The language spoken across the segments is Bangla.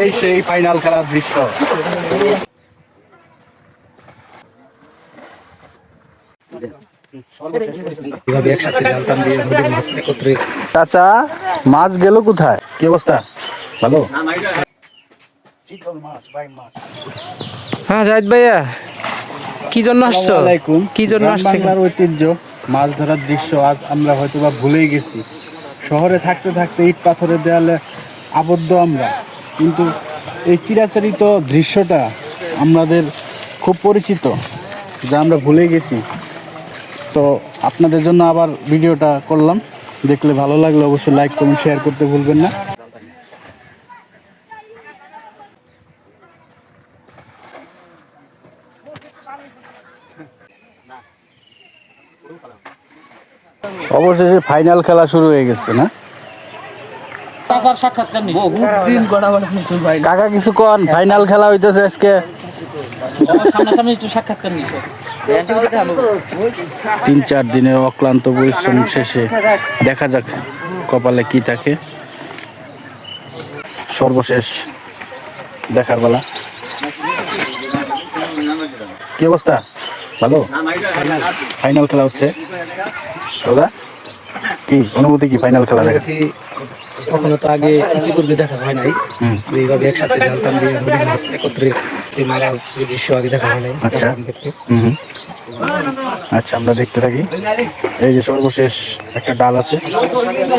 এই সেই ফাইনাল খেলার দৃশ্য। চাচা মাছ গেল কোথায়? কি অবস্থা? ভালো? হ্যাঁ জাহিদ ভাইয়া কি জন্য আসছো? কি জন্য আসছো বাংলার ঐতিহ্য মাছ ধরার দৃশ্য আজ আমরা হয়তো বা ভুলেই গেছি। শহরে থাকতে থাকতে ইট পাথরের দেয়ালে আবদ্ধ আমরা। কিন্তু এই চিরাচরিত দৃশ্যটা আমাদের খুব পরিচিত, যা আমরা ভুলে গেছি। তো আপনাদের জন্য আবার ভিডিওটা করলাম। দেখলে ভালো লাগলে অবশ্যই লাইক কমেন্ট শেয়ার করতে ভুলবেন না। অবশেষে ফাইনাল খেলা শুরু হয়ে গেছে, না? কাকা কিছু কন ফাইনাল খেলা হইতেছে আজকে। তিন চার দিনের অক্লান্ত পরিশ্রম শেষে দেখা যাক কপালে কি থাকে। সর্বশেষ দেখার বেলা। কি অবস্থা? ভালো? ফাইনাল খেলা হচ্ছে। দাদা কি? অনুভূতি কি? ফাইনাল খেলা দেখা? কখনো তো আগে ইতিপূর্বে দেখা হয় নাই। এইভাবে একসাথে জানতাম নদীর মাছ একত্রে যে মেলার যে দৃশ্য আগে দেখা হয় নাই। আচ্ছা। দেখতে। আচ্ছা আমরা দেখতে থাকি। এই যে সর্বশেষ একটা ডাল আছে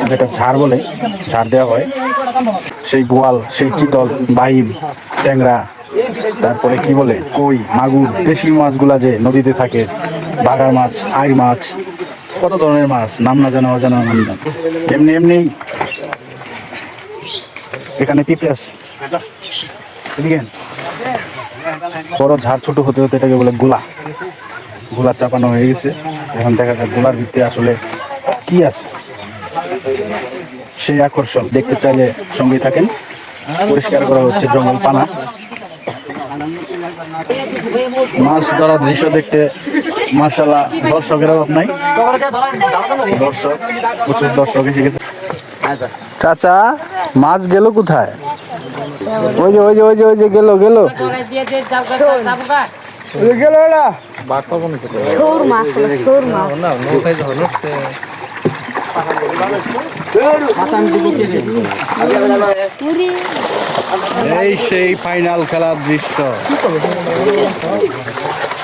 যেটা ঝাড় বলে ঝাড় দেওয়া হয়। সেই গোয়াল সেই চিতল বাইম ট্যাংরা তারপরে কি বলে কই মাগুর দেশি মাছগুলা যে নদীতে থাকে বাগার মাছ আইর মাছ কত ধরনের মাছ নাম না জানা অজানা নাম এমনি এমনি এখানে পিঁপড়ে আছে আন। বড় ঝাড় ছোট হতে হতে এটাকে বলে গোলা। গোলা চাপানো হয়ে গেছে। এখন দেখা যায় গোলার ভিতরে আসলে কি আছে। সেই আকর্ষণ দেখতে চাইলে সঙ্গে থাকেন। পরিষ্কার করা হচ্ছে জঙ্গল পানা। মাছ ধরার দৃশ্য দেখতে মার্শাল্লাহ দর্শকের অভাব নাই। দর্শক, প্রচুর দর্শক এসে গেছে। চাচা মাছ গেল কোথায়? ওই যে ওই যে ওই যে ওই যে গেল গেল। না এই সেই ফাইনাল খেলার দৃশ্য।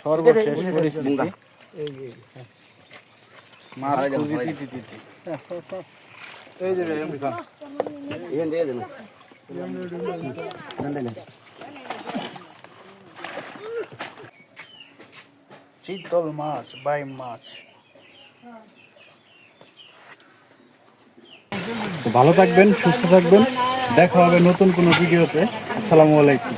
সর্বশেষ পরিস্থিতি মাছ খুঁজি দিতে দিতে। চিতল মাছ বাই মাছ। ভালো থাকবেন সুস্থ থাকবেন। দেখা হবে নতুন কোনো ভিডিওতে। আসসালামু আলাইকুম।